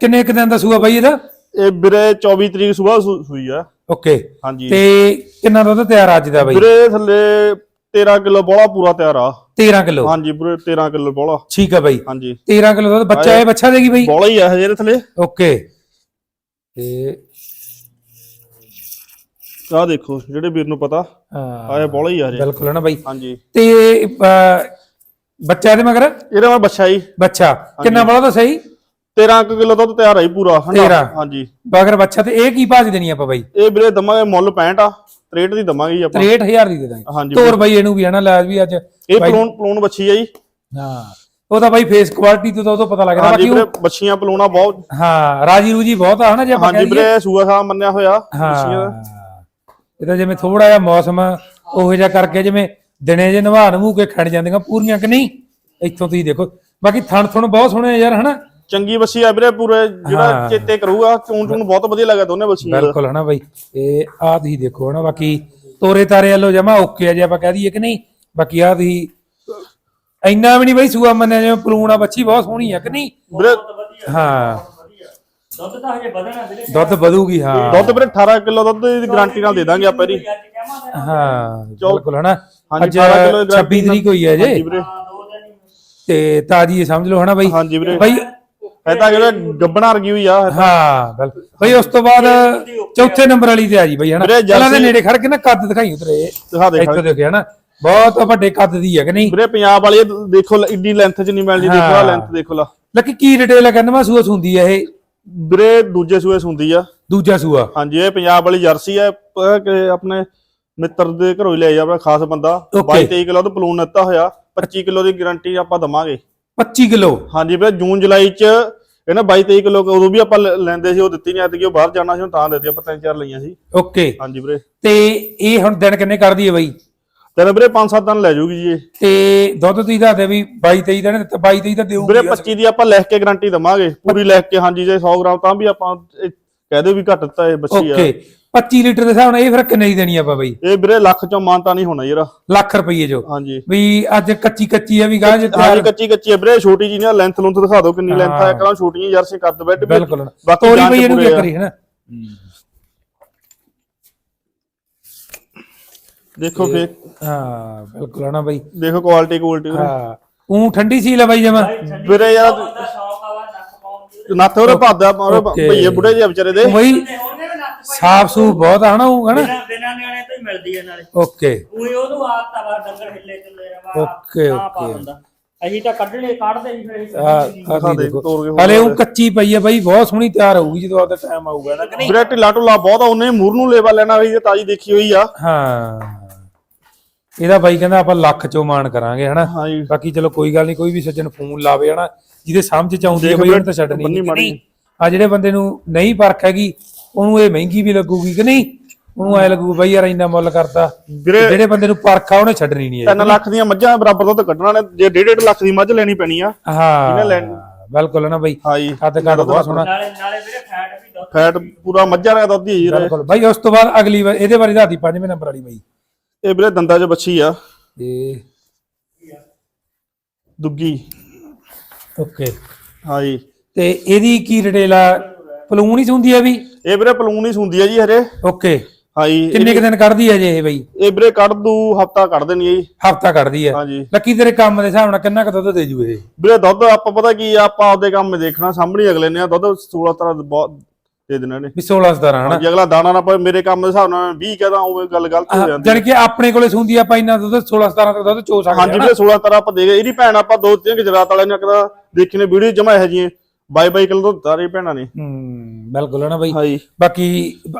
ਕਿੰਨੇ ਕੁ ਦਿਨ ਦਾ ਸੂਆ ਬਾਈ ਇਹਦਾ? ਇਹ ਵੀਰੇ 24 ਤਰੀਕ ਸਵੇਰ ਸੂਈ ਆ। ਓਕੇ। ਹਾਂਜੀ। ਤੇ ਕਿੰਨਾ ਦੁੱਧ ਤਿਆਰ ਅੱਜ ਦਾ ਬਾਈ? ਵੀਰੇ ਥੱਲੇ 13 ਕਿਲੋ ਬੋਲਾ ਪੂਰਾ ਤਿਆਰ ਆ। 13 ਕਿਲੋ? ਹਾਂਜੀ ਵੀਰੇ 13 ਕਿਲੋ ਬੋਲਾ ਠੀਕ ਆ ਬਾਈ। ਹਾਂਜੀ। 13 ਕਿਲੋ ਦੁੱਧ ਬੱਚਾ ਇਹ ਬੱਚਾ ਦੇਗੀ ਬਾਈ? ਬੋਲਾ ਹੀ ਆ ਹਜੇ ਥੱਲੇ। ਓਕੇ। ਤੇ ਆਹ ਦੇਖੋ ਜਿਹੜੇ ਵੀਰ ਨੂੰ ਪਤਾ ਆਏ ਬੋਲਾ ਹੀ ਆ ਹਜੇ ਬਿਲਕੁਲ ਨਾ ਬਾਈ? ਹਾਂਜੀ। ਤੇ ਬੱਚਾ ਇਹਦੇ ਮਗਰ? ਇਹਦਾ ਬੱਚਾ ਹੀ ਬੱਚਾ। ਕਿੰਨਾ ਬੜਾ ਤਾਂ ਸਹੀ 13 ਕੁ ਕਿਲੋ ਦੁੱਧ ਤਿਆਰ ਆਈ ਪੂਰਾ ਹਨਾ? 13 ਹਾਂਜੀ। ਮਗਰ ਬੱਚਾ ਤੇ ਇਹ ਕੀ ਭਾਜ ਦੇਣੀ ਆਪਾਂ ਬਾਈ? ਇਹ ਵੀਰੇ ਦਮਾਂਗੇ ਮੁੱਲ 65 ਆ 63 ਦੀ ਦਮਾਂਗੇ ਜੀ ਆਪਾਂ। 63000 ਦੀ ਦੇ ਦਾਂਗੇ। ਹਾਂਜੀ ਤੋਰ ਬਾਈ ਇਹਨੂੰ ਵੀ ਹੈ ਨਾ ਲੈ ਵੀ ਅੱਜ। ਇਹ ਪਲੂਨ ਪਲੂਨ ਬੱਚੀ ਆ ਜੀ। ਹਾਂ। ਉਹ ਤਾਂ ਬਾਈ ਫੇਸ ਕੁਆਲਿਟੀ ਤੋਂ ਤਾਂ ਉਦੋਂ ਪਤਾ ਲੱਗਦਾ ਹਾਂਜੀ ਬਾਕੀ ਵੀਰੇ ਬੱਚੀਆਂ ਪਲੂਣਾ ਬਹੁਤ। ਉਹ- ਹਾਂ ਰਾਜੀ ਰੂਜੀ ਬਹੁਤ ਆ ਹਨਾ ਜੇ ਆਪਾਂ ਹਾਂਜੀ ਵੀਰੇ ਸੂਆ ਸਾਹਿਬ ਮੰਨਿਆ ਹੋਇਆ ਬੱਚੀਆਂ ਹਾਂ ਦਾ। ਇਹ ਤਾਂ ਜਿਵੇਂ ਥੋੜਾ ਜਿਹਾ ਮੌਸਮ ਉਹੋ ਜਿਹਾ ਕਰਕੇ ਜਿਵੇਂ ਦਿਨੇ ਜੇ ਨਵਾ ਨਮੂ ਕੇ ਖੜ ਜਾਂਦੀਆਂ ਪੂਰੀਆਂ ਕਿ ਨਹੀਂ ਇੱਥੋਂ ਤੁਸੀਂ ਦੇਖੋ। ਬਾਕੀ ਥਣ ਥਣ ਬਹੁਤ ਸੋਹਣੇ ਆ ਯਾਰ ਹਨਾ। ਚੰਗੀ ਬੱਸੀ ਆ ਵੀਰੇ ਪੂਰੇ ਜਿਹੜਾ ਹਾਂ। ਚੇਤੇ ਕਰੂਗਾ ਚੂਨ ਚੂਨ ਬਹੁਤ ਵਧੀਆ ਲੱਗਾ ਦੋਨੇ ਬੱਸੀਆਂ ਦਾ। ਬਿਲਕੁਲ ਹਨਾ ਬਾਈ ਇਹ ਆਹ ਤੁਸੀਂ ਦੇਖੋ ਹਨਾ ਬਾਕੀ ਤੋਰੇ ਤਾਰੇ ਵੱਲੋਂ ਜਮਾ ਓਕੇ ਆ ਜੇ ਆਪਾਂ ਕਹਿ ਦਈਏ ਕਿ ਨਹੀਂ ਬਾਕੀ ਆਹ ਤੁਸੀਂ ਇੰਨਾ ਵੀ ਨਹੀਂ ਬਾਈ ਸੂਆ ਮੰਨਿਆ ਜਿਵੇਂ ਪਲੂਣ ਆ ਬੱਚੀ ਬਹੁਤ ਸੋਹਣੀ ਆ ਕਿ ਨਹੀਂ? ਵੀਰੇ ਬਹੁਤ ਵਧੀਆ ਹਾਂ। ਵਧੀਆ ਦੁੱਧ ਤਾਂ ਹਜੇ ਵਧਣਾ ਵੀਰੇ। ਦੁੱਧ ਵਧੂਗੀ ਹਾਂ। ਦੁੱਧ ਵੀਰੇ 18 ਕਿਲੋ ਦੁੱਧ ਦੀ ਗਾਰੰਟੀ ਨਾਲ ਦੇ ਦਾਂਗੇ ਆਪਾਂ ਇਹਦੀ। ਅੱਜ ਹਾਂ ਬਿਲਕੁਲ ਹਨਾ। ਹਾਂਜੀ, ਅੱਜ 18 ਕਿਲੋ ਦੀ 26 ਤਰੀਕ ਹੋਈ ਹੈ ਜੇ। ਹਾਂਜੀ ਵੀਰੇ। ਹਾਂ ਦੋ ਦਿਨ ਹੀ ਤੇ ਤਾਜੀ ਇਹ ਸਮਝ ਲਓ ਹਨਾ ਬਾਈ। ਹਾਂਜੀ ਵੀਰੇ। ਬਾਈ ਇਹ ਤਾਂ ਜਿਹੜਾ ਗੱਬਣਾ ਰਗੀ ਹੋਈ ਆ ਹਾਂ ਬਿਲਕੁਲ ਬਈ ਉਸ ਤੋਂ ਬਾਅਦ ਚੌਥੇ ਨੰਬਰ ਵਾਲੀ ਤੇ ਆ ਜੀ ਬਈ ਹਨਾ? ਪਹਿਲਾਂ ਦੇ ਨੇੜੇ ਖੜ ਕੇ ਨਾ ਕੱਦ ਦਿਖਾਈ ਉਤਰੇ ਦਿਖਾ ਦੇ ਇੱਥੋਂ ਦੇਖਿਆ ਨਾ। ਬਹੁਤ ਵੱਡੇ ਕੱਦ ਦੀ ਹੈ ਕਿ ਨਹੀਂ? ਵੀਰੇ ਪੰਜਾਬ ਵਾਲੀ ਦੇਖੋ ਲ- ਇੰਨੀ ਲੈਂਥ ਚ ਨਹੀਂ ਮਿਲਦੀ ਦੇਖੋ ਆ ਹਾਂ। ਲੈਂਥ ਦੇਖੋ ਲਾ। ਲੱਕੀ ਕੀ ਡਿਟੇਲ ਹੈ ਕਹਿੰਦਾ ਮੈਂ ਸੂਆ ਸੁੰਦੀ ਹੈ ਇਹ। ਵੀਰੇ ਦੂਜੇ ਸੂਏ ਸੁੰਦੀ ਆ। ਦੂਜਾ ਸੂਆ। ਹਾਂਜੀ ਇਹ ਪੰਜਾਬ ਵਾਲੀ ਜਰਸੀ ਕਿ ਆਪਣੇ ਮਿੱਤਰ ਦੇ ਘਰੋਂ ਹੀ ਲਿਆਈ ਆ ਆਪਣਾ ਖਾਸ ਬੰਦਾ। Okay. 22 23 ਕਿਲੋ ਤੋਂ ਪਲੂਨ ਦਿੱਤਾ ਹੋਇਆ। 25 ਕਿਲੋ ਦੀ ਗਾਰੰਟੀ ਆਪਾਂ ਦਵਾਂਗੇ। 25 ਕਿਲੋ। ਹਾਂਜੀ ਵੀਰੇ ਜੂਨ ਜੁਲਾਈ ਚ ਇਹ ਨਾ 22 23 ਕਿਲੋ ਉਦੋਂ ਵੀ ਆਪਾਂ ਲੈਂਦੇ ਸੀ ਉਹ ਦਿੱਤੀ ਨਹੀਂ ਐਤਕੀ ਉਹ ਬਾਹਰ ਜਾਣਾ ਸੀ ਉਹ ਤਾਂ ਦਿੱਤੀ ਆਪਾਂ ਤਿੰਨ ਚਾਰ ਲਈਆਂ ਸੀ। ਓਕੇ। ਹਾਂਜੀ ਵੀਰੇ। ਤੇ ਇਹ ਹੁਣ ਦਿਨ ਕਿੰਨੇ ਕਰਦੀ ਹੈ ਬਈ? ਤੇ ਵੀਰੇ 5-7 ਦਿਨ ਲੈ ਜਾਊਗੀ ਜੀ ਇਹ। ਤੇ ਦੁੱਧ ਤੁਸੀਂ ਦੱਸਦੇ ਵੀ 22 23 ਦਿਨ ਦਿੱਤਾ 22 23 ਤਾਂ ਦੇਊਗੀ ਵੀਰੇ 25 ਦੀ ਆਪਾਂ ਲਿਖ ਕੇ ਗਾਰੰਟੀ ਦਵਾਂਗੇ ਪੂਰੀ ਲਿਖ ਕੇ ਹਾਂਜੀ ਜੇ 100 ਗ੍ਰਾਮ ਤਾਂ ਵੀ ਆਪਾਂ ਕਹਿ ਦਿਓ ਵੀ ਘੱਟ ਦਿੱਤਾ ਇਹ ਬੱਚੀ ਆ। ਓਕੇ। 25 ਲੀਟਰ ਦੇ ਹਿਸਾਬ ਨਾਲ ਇਹ ਫਿਰ ਕਿੰਨੇ ਦੀ ਦੇਣੀ ਆਪਾਂ ਬਈ? ਇਹ ਵੀਰੇ ਲੱਖ ਚੋਂ ਮਾਨਤਾ ਨਹੀਂ ਹੋਣਾ ਯਾਰ। ਲੱਖ ਰੁਪਏ ਜੋ ਹਾਂਜੀ। ਵੀ ਅੱਜ ਕੱਚੀ ਕੱਚੀ ਆ ਵੀ ਗਾਂ ਜੇ ਹਾਂਜੀ ਕੱਚੀ ਕੱਚੀ ਹੈ ਵੀਰੇ ਛੋਟੀ ਜੀ ਨਾ ਲੈਂਥ ਲੁੰਥ ਦਿਖਾ ਦਿਓ ਕਿੰਨੀ ਲੈਂਥ ਆ ਕਰਾਂ ਛੋਟੀਆਂ ਜਰਸੀ ਕੱਦ ਬੈੱਡ ਵੀ ਬਿਲਕੁਲ। ਬਾਕੀ ਤੋਰੀ ਬਈ ਇਹਨੂੰ ਪੂਰੇ ਕੀ ਆ। ਕਰੀ ਹਨਾ ਦੇਖੋ ਫੇਰ। ਹਾਂ ਬਿਲਕੁਲ ਹਨਾ ਬਈ। ਦੇਖੋ ਕੁਆਲਿਟੀ ਕੁਆਲਿਟੀ ਹਾਂ ਉਹ ਠੰਡੀ ਸੀ ਲੈ ਬਾਈ ਜਮਾ। ਵੀਰੇ ਯਾਰ ਦੀ। ਨੱਥ ਉਹਦੇ ਭਾਦਾ. ਭਈਏ ਬੁੜੇ ਜਿਹੇ ਵਿਚਾਰੇ ਦੇ। ਬਈ ਤੇ ਸਾਫ਼ ਸੂਫ ਬਹੁਤ ਆ ਹਨਾ ਉਹ ਹਨਾ? ਬਿਨਾਂ ਬਿਨਾਂ ਨਿਆਣੇ ਤੋਂ ਹੀ ਮਿਲਦੀ ਹੈ ਨਾਲੇ। ਓਕੇ। ਉਹੀ ਉਹਨੂੰ ਆਦਤ ਆ ਵਾ ਡੰਗਰ ਹਿੱਲੇ ਚੱਲੇ ਰਵਾ ਤਾਂ okay. ਦਿੰਦਾ ਅਸੀਂ ਤਾਂ ਕੱਢਣੇ ਕੱਢਦੇ ਹੀ ਫਿਰ ਹਲੇ ਉਹ ਕੱਚੀ ਪਈ ਆ ਬਾਈ ਬਹੁਤ ਸੋਹਣੀ ਤਿਆਰ ਹੋਊਗੀ ਜਦੋਂ ਆਪਦਾ ਟਾਈਮ ਆਊਗਾ ਨਾ। ਕਿ ਨਹੀਂ। ਵੀਰੇ ਢਿੱਲਾ ਢੁੱਲਾ ਬਹੁਤ ਆ ਉਹਨੇ ਮੂਰ ਨੂੰ ਲੇਵਾ ਲੈਣਾ ਤੇ ਤਾਜੀ ਦੇਖੀ ਹੋਈ ਆ। ਹਾਂ। ਇਹਦਾ ਬਾਈ ਕਹਿੰਦਾ ਆਪਾਂ ਲੱਖ ਚੋਂ ਮਾਨ ਕਰਾਂਗੇ ਹਨਾ? ਬਾਕੀ ਚਲੋ ਕੋਈ ਗੱਲ ਨਹੀਂ ਕੋਈ ਵੀ ਸੱਜਣ ਫੋਨ ਲਾਵੇ ਹਨਾ? ਜਿਹਦੇ ਸਮਝ ਚ ਆਉਂਦੀ ਹੈ ਬਈ ਉਹਨੂੰ ਤਾਂ ਛੱਡਣੀ ਬੰਨੀ ਨਹੀਂ। ਆ ਜਿਹੜੇ ਬੰਦੇ ਨੂੰ ਨਹੀਂ ਪਰਖ ਹੈਗੀ ਉਹਨੂੰ ਇਹ ਮਹਿੰਗੀ ਵੀ ਲੱਗੂਗੀ ਕਿ ਨਹੀਂ? ਉਹਨੂੰ ਐ ਲੱਗੂ ਬਈ ਯਾਰ ਇੰਨਾ ਮੁੱਲ ਕਰਤਾ। ਵੀਰੇ ਜਿਹੜੇ ਬੰਦੇ ਨੂੰ ਪਰਖ ਉਹਨੇ ਛੱਡਣੀ ਨਹੀਂ ਹੈ 3 ਲੱਖ ਦੀਆਂ ਮੱਝਾਂ ਬਰਾਬਰ ਦੁੱਧ ਕੱਢਣਾ ਨੇ ਜੇ 1.5 ਲੱਖ ਦੀ ਮੱਝ ਲੈਣੀ ਪੈਣੀ ਆ ਹਾਂ ਲੈਣੀ? ਬਿਲਕੁਲ ਨਾ ਬਈ। ਹਾਂਜੀ ਕੱਦ ਕੱਦ ਬਹੁਤ ਸੋਹਣਾ। ਨਾਲੇ ਨਾਲੇ ਵੀਰੇ ਫੈਟ ਵੀ ਦੁੱਧ ਫੈਟ ਪੂਰਾ ਮੱਝਾਂ ਦਾ ਦੁੱਧ ਹੀ ਹੈ ਜੀ ਬਿਲਕੁਲ। ਬਾਈ ਉਸ ਤੋਂ ਬਾਅਦ ਅਗਲੀ ਵਾਰ ਇਹਦੇ ਬਾਰੇ ਦੱਸਦੀ ਪੰਜਵੇਂ ਨੰਬਰ ਵਾਲੀ ਬਾਈ। ਇਹ ਵੀਰੇ ਦੰਦਾਂ 'ਚ ਬੱਚੀ ਆ। ਇਹ ਦੁੱਗੀ। ਓਕੇ। ਹਾਂਜੀ ਤੇ ਇਹਦੀ ਕੀ ਡਿਟੇਲ ਆ ਪਲੂਣ ਹੀ ਹੁੰਦੀ ਆ ਵੀ ਇਹ ਵੀਰੇ ਪਲੂਨ ਹੀ ਸੁੰਦੀ ਆ ਜੀ ਹਰੇ ਓਕੇ। ਹਾਂਜੀ ਕਿੰਨੇ ਕੁ ਦਿਨ ਕੱਢਦੀ ਹੈ ਜੇ ਇਹ ਬਈ? ਇਹ ਵੀਰੇ ਕੱਢ ਦੂ ਹਫਤਾ ਕੱਢ ਦੇਣੀ ਆ ਜੀ। ਹਫਤਾ ਕੱਢਦੀ ਹੈ ਹਾਂਜੀ। ਲੱਕੀ ਤੇਰੇ ਕੰਮ ਦੇ ਹਿਸਾਬ ਨਾਲ ਕਿੰਨਾ ਕੁ ਦੁੱਧ ਦੇ ਜੂ ਇਹ? ਵੀਰੇ ਦੁੱਧ ਆਪਾਂ ਪਤਾ ਕੀ ਆ, ਆਪਾਂ ਆਪਦੇ ਕੰਮ ਦੇਖਣਾ ਸਾਹਮਣੇ ਅਗਲੇ ਨੇ ਆ, ਦੁੱਧ 16 ਤਰ੍ਹਾਂ ਬਹੁਤ ਦੇ ਦੇਣਾ ਨੇ ਵੀ 16 17 ਹਨਾ? ਜੇ ਅਗਲਾ ਦਾਣਾ ਨਾ ਮੇਰੇ ਕੰਮ ਦੇ ਹਿਸਾਬ ਨਾਲ 20 ਕਹਦਾ ਉਵੇਂ ਗੱਲ ਗਲਤ ਹੋ ਜਾਂਦੀ ਜਾਣੀ ਕਿ ਆਪਣੇ ਕੋਲੇ ਸੁੰਦੀ ਆਪਾਂ ਇੰਨਾ ਦੁੱਧ 16 17 ਤੱਕ ਦੁੱਧ ਚੋ ਸਕਦੇ ਹਾਂਜੀ ਹਾਂ ਵੀਰੇ 16 ਤਰ੍ਹਾਂ ਆਪਾਂ ਦੇ ਗਏ। ਇਹਦੀ ਭੈਣ ਆਪਾਂ ਦੋ ਤਿੰਨ ਗੁਜਰਾਤ ਵਾਲਿਆਂ ਨੇ ਕਦਾ ਦੇਖੀ ਨੇ ਵੀਡੀਓ ਜਮਾ ਇਹ ਜੀ ਬਾਈ ਬਾਈ ਕਿਲੋ ਤਾਰੇ ਭੈਣਾਂ ਨੇ। ਹੂੰ ਬਿਲਕੁਲ ਨਾ ਬਈ। ਹਾਂਜੀ। ਬਾਕੀ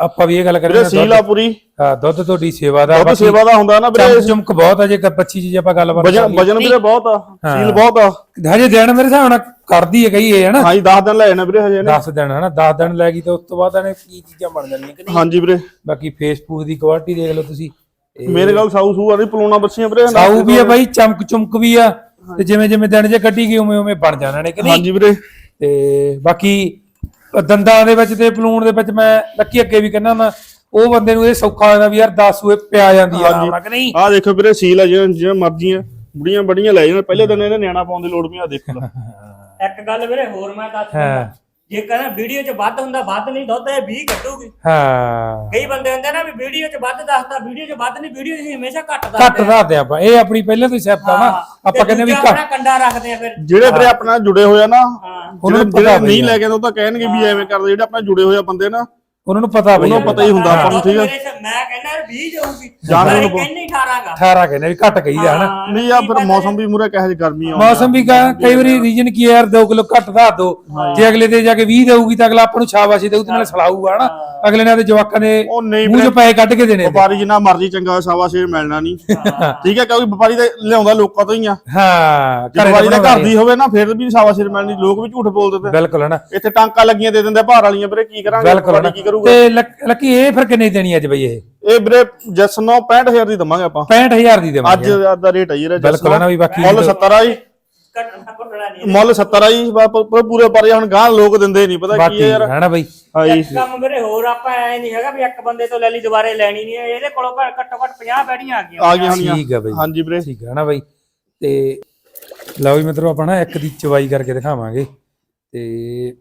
ਆਪਾਂ ਵੀ ਇਹ ਗੱਲ ਵੀਰੇ ਕਰਾਂਗੇ ਸੀਲ ਆ ਪੂਰੀ ਹਾਂ, ਦੁੱਧ ਤੁਹਾਡੀ ਸੇਵਾ ਦਾ ਦੁੱਧ ਬਾਕੀ ਸੇਵਾ ਦਾ ਹੁੰਦਾ ਨਾ ਵੀਰੇ। ਚਮਕ ਚਮਕ ਬਹੁਤ ਹੈ ਜੇ ਪੱਛੀ ਜੀ ਆਪਾਂ ਗੱਲਬਾਤ ਵਜਨ ਵਜਨ ਵੀਰੇ ਬਹੁਤ ਆ। ਸੀਲ ਬਹੁਤ ਆ। ਹਜੇ ਦਿਨ ਮੇਰੇ ਹਿਸਾਬ ਨਾਲ ਕਰਦੀ ਹੈ ਕਹੀ ਇਹ ਹਨਾ ਹਾਂਜੀ 10 ਦਿਨ ਲੈ ਜਾਣੇ ਵੀਰੇ ਹਜੇ ਨੇ 10 ਦਿਨ ਹਨਾ 10 ਦਿਨ ਲੈ ਗਈ ਤੇ ਉਸ ਤੋਂ ਬਾਅਦ ਇਹਨੇ ਕੀ ਚੀਜ਼ਾਂ ਬਣ ਜਾਣੀਆਂ ਕਿ ਨਹੀਂ? ਹਾਂਜੀ ਵੀਰੇ। ਬਾਕੀ ਫੇਸਬੁੱਕ ਦੀ ਕੁਆਲਿਟੀ ਦੇਖ ਲਓ ਤੁਸੀਂ। ਇਹ ਮੇਰੇ ਗੱਲ ਸਾਊ ਸੂ ਵਾਲੀ ਪਲੋਣਾ ਬੱਚੀਆਂ ਵੀਰੇ। ਸਾਊ ਵੀ ਆ ਬਾਈ ਚਮਕ ਚਮਕ ਵੀ ਆ। ਤੇ ਜਿਵੇਂ ਜਿਵੇਂ ਦਿਨ ਜੇ ਕੱਢੀ ਗਈ ਉਵੇਂ ਉਵੇਂ ਬਣ ਜਾਣਾ ਨੇ ਕਿ ਨਹੀਂ? ਹਾਂਜੀ ਵੀਰੇ। ਤੇ ਬਾਕੀ ਦੰਦਾਂ ਦੇ ਵਿੱਚ ਤੇ ਪਲੂਣ ਦੇ ਵਿੱਚ ਮੈਂ ਲੱਕੀ ਅੱਗੇ ਵੀ ਕਹਿੰਦਾ ਨਾ ਉਹ ਬੰਦੇ ਨੂੰ ਇਹ ਸੌਖਾ ਹੋ ਜਾਂਦਾ ਵੀ ਯਾਰ 10 ਸੂਏ ਪਿਆ ਜਾਂਦੀ ਆ ਨਾਲ ਕਿ ਨਹੀਂ? ਆਹ ਦੇਖੋ ਵੀਰੇ ਸੀਲ ਆ ਜਿਵੇਂ ਜਿਵੇਂ ਮਰਜ਼ੀਆਂ ਬੁੜੀਆਂ ਬੜੀਆਂ ਲੈ ਜਾਣ ਪਹਿਲੇ ਦਿਨ ਇਹਨੇ ਨਿਆਣਾ ਪਾਉਣ ਦੀ ਲੋੜ ਵੀ ਆ ਦੇਖੋ ਲੈ। ਇੱਕ ਗੱਲ ਵੀਰੇ ਹੋਰ ਮੈਂ ਦੱਸ ਹਾਂ। ਜੇ ਕਹਿੰਦਾ ਵੀਡੀਓ 'ਚ ਵੱਧ ਹੁੰਦਾ ਵੱਧ ਨਹੀਂ ਦੁੱਧ ਇਹ 20 ਕੱਢੂਗੀ। ਹਾਂ। ਕਈ ਬੰਦੇ ਹੁੰਦੇ ਨਾ ਵੀ ਵੀਡੀਓ 'ਚ ਵੱਧ ਦੱਸਦਾ ਵੀਡੀਓ 'ਚ ਵੱਧ ਨਹੀਂ ਵੀਡੀਓ 'ਚ ਹਮੇਸ਼ਾ ਘੱਟ ਘੱਟ ਦੱਸਦੇ ਦੱਸਦੇ ਆਪਾਂ। ਇਹ ਆਪਣੀ ਪਹਿਲਾਂ ਤੋਂ ਸਿਫਤ ਆ ਨਾ। ਆਪਾਂ ਕਹਿੰਦੇ ਵੀ ਘੱਟ ਆਪਣਾ ਕੰਡਾ ਰੱਖਦੇ ਆ ਫਿਰ। ਜਿਹੜੇ ਵੀਰੇ ਆਪਣਾ ਜੁੜੇ ਹੋਏ ਆ ਨਾ ਹਾਂ। ਉਹਨਾਂ ਜਿਹੜੇ ਪਤਾ ਨਹੀਂ ਲੈ ਕੇ ਆਉਂਦੇ ਉਹ ਤਾਂ ਕਹਿਣਗੇ ਵੀ ਐਵੇਂ ਕਰਦੇ ਜਿਹੜੇ ਆਪਣਾ ਜੁੜੇ ਹੋਏ ਆ ਬੰਦੇ ਨਾ। ਉਹਨਾਂ ਨੂੰ ਪਤਾ ਬਈ ਉਹਨੂੰ ਪਤਾ ਹੀ ਹੁੰਦਾ ਆਪਾਂ ਨੂੰ ਠੀਕ ਆ। ਮੈਂ ਕਹਿੰਦਾ ਯਾਰ 20 ਜਾਊਗੀ ਜਾਣਨ ਮੈਂ ਨੂੰ ਕਹਿੰਦੀ 18ਗਾ 18 ਕਹਿੰਦੇ ਵੀ ਘੱਟ ਕਹੀਦਾ ਹਨਾ? ਨਹੀਂ ਆ ਫਿਰ ਮੌਸਮ ਵੀ ਮੂਰੇ ਕਹੇ ਗਰਮੀ ਆ ਮੌਸਮ ਵੀ ਕਈ ਵਾਰੀ ਰੀਜਨ ਕੀ ਹੈ ਯਾਰ 2 ਕਿਲੋ ਘੱਟ ਦਾ ਦੋ। ਜੇ ਅਗਲੇ ਤੇ ਜਾ ਕੇ 20 ਦੇਊਗੀ ਤਾਂ ਅਗਲਾ ਆਪਾਂ ਨੂੰ ਸ਼ਾਬਾਸ਼ੀ ਦੇਊ ਤੇ ਨਾਲ ਸਲਾਊਗਾ ਹਨਾ? ਅਗਲੇ ਨੇ ਤੇ ਜਵਾਕਾਂ ਦੇ ਉਹ ਨਹੀਂ ਮੂੰਹ ਚੋਂ ਪੈਸੇ ਕੱਢ ਕੇ ਦੇਣੇ। ਵਪਾਰੀ ਜਿੰਨਾ ਮਰਜ਼ੀ ਚੰਗਾ ਸਵਾ ਸ਼ੇਰ ਮਿਲਣਾ ਨਹੀਂ। ਠੀਕ ਹੈ ਕਿਉਂਕਿ ਵਪਾਰੀ ਤੇ ਲਿਆਉਂਦਾ ਲੋਕਾਂ ਤੋਂ ਹੀ ਆ। ਹਾਂ ਵਪਾਰੀ ਦੇ ਘਰ ਦੀ ਹੋਵੇ ਨਾ ਫਿਰ ਵੀ ਸਵਾ ਸ਼ੇਰ ਮਿਲਣੀ ਲੋਕ ਵੀ ਝੂਠ ਬੋਲਦੇ ਤੇ ਬਿਲਕੁਲ ਹਨਾ? ਇੱਥੇ ਟਾਂਕਾ ਲੱਗੀਆਂ ਦੇ ਦਿੰਦੇ ਭਾਰ ਵਾਲੀਆਂ ਵੀਰੇ ਕੀ ਕਰਾਂਗੇ? ਬਿਲਕੁਲ ਵਪਾਰੀ ਹਨਾ? ਕੀ ਕਰੂਗਾ। ਤੇ ਲੱਕ- ਲੱਕੀ ਇਹ ਫਿਰ ਕਿੰਨੇ ਦੇਣੀ ਅੱਜ ਬਈ ਇਹ? ਇਹ ਵੀਰੇ ਜਸ ਨੂੰ 65000 ਦੀ ਦਵਾਂਗੇ ਆਪਾਂ। 65000 ਦੀ ਅੱਜ ਦੇਵਾਂਗੇ ਦਾ ਰੇਟ ਹੈ ਜੀ ਇਹਦਾ ਬਿਲਕੁਲ ਹਨਾ ਵੀ ਬਾਕੀ ਮੁੱਲ 70 ਆ ਜੀ। ਮੁੱਲ 70 ਆ ਜੀ। ਬਾ- ਪ- ਪ- ਪੂਰੇ ਪਰ ਹੁਣ ਗਾਂ ਲੋਕ ਦਿੰਦੇ ਨਹੀਂ ਪਤਾ ਕੀ ਬਾਕੀ ਹੈ ਯਾਰ? ਹਨਾ ਬਈ। ਇੱਕ ਕੰਮ ਵੀਰੇ ਹੋਰ ਆਪਾਂ ਐ ਨਹੀਂ ਹੈਗਾ ਵੀ ਇੱਕ ਬੰਦੇ ਤੋਂ ਲੈ ਲਈ ਦੁਬਾਰੇ ਲੈਣੀ ਨਹੀਂ ਇਹਦੇ ਕੋਲੋਂ ਘੱਟ- ਘੱਟੋ ਘੱਟ 50 ਬੈੜੀਆਂ ਆ ਗਈਆਂ ਆ ਗਈਆਂ ਠੀਕ ਆ ਬਈ। ਹਾਂਜੀ ਵੀਰੇ। ਠੀਕ ਆ ਨਾ ਬਈ। ਤੇ ਲਓ ਵੀ ਮਿੱਤਰੋ ਆਪਾਂ ਨਾ ਇੱਕ ਦੀ ਚਵਾਈ ਕਰਕੇ ਦਿਖਾਵਾਂਗੇ। ਤੇ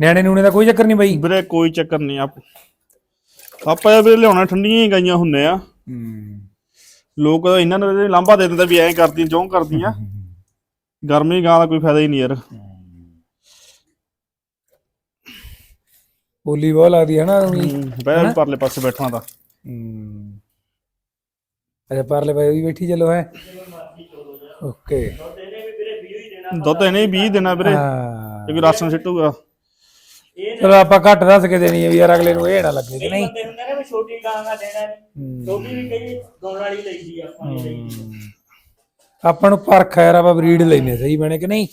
ਨਿਆਣੇ ਨੂਣੇ ਦਾ ਕੋਈ ਚੱਕਰ ਨਹੀਂ ਬਈ। ਵੀਰੇ ਕੋਈ ਚੱਕਰ ਨਹੀਂ। ਆਪ ਆਪਾਂ ਇਹ ਵੀਰੇ ਲਿਆਉਣਾ ਠੰਡੀਆਂ ਹੀ ਗਾਈਆਂ ਹੁੰਨੇ ਆ। ਹੂੰ। ਲੋਕ ਇਹਨਾਂ ਨੂੰ ਲਾਂਭਾ ਦੇ ਦਿੰਦੇ ਵੀ ਐਂ ਕਰਦੀਆਂ ਚੋਂ ਕਰਦੀਆਂ। ਗਰਮੀ ਗਾਂ ਦਾ ਕੋਈ ਫਾਇਦਾ ਹੀ ਨਹੀਂ ਯਾਰ। ਬੋਲੀ ਬਹੁਤ ਲੱਗਦੀ ਹੈ ਨਾ ਉਹੀ। ਬੈ ਪਰਲੇ ਪਾਸੇ ਬੈਠਣਾ ਤਾਂ। ਅਰੇ ਪਰਲੇ ਬਾਈ ਵੀ ਬੈਠੀ ਚਲੋ ਹੈ। ਓਕੇ। ਇਹਨੇ ਵੀ ਵੀਰੇ 20 ਹੀ ਦੇਣਾ ਦੁੱਧ ਇਹਨੇ 20 ਦੇਣਾ ਵੀਰੇ। ਹਾਂ। ਜੇ ਕੋਈ ਰਾਸ਼ਨ ਸਿੱਟੂਗਾ। ਇਹ ਚਲੋ ਆਪਾਂ ਘੱਟ ਦੱਸ ਕੇ ਦੇਣੀ ਹੈ ਵੀ ਯਾਰ ਅਗਲੇ ਨੂੰ ਇਹ ਨਾ ਲੱਗੇ ਕਿ ਨਹੀਂ। ਬੰਦੇ ਹੁੰਦੇ ਨੇ ਵੀ ਛੋਟੀ ਗਾਂ ਦਾ ਦੇਣਾ ਨਹੀਂ ਛੋਟੀ ਵੀ ਕਈ ਗਾਉਣ ਵਾਲੀ ਲਈਦੀ ਆ ਆਪਾਂ ਨੇ ਆਪਾਂ ਨੂੰ ਪਰਖ ਹੈ ਆਪਾਂ ਬਰੀਡ ਲੈਨੇ ਸਹੀ ਬਣੇ ਕਿ ਨਹੀਂ?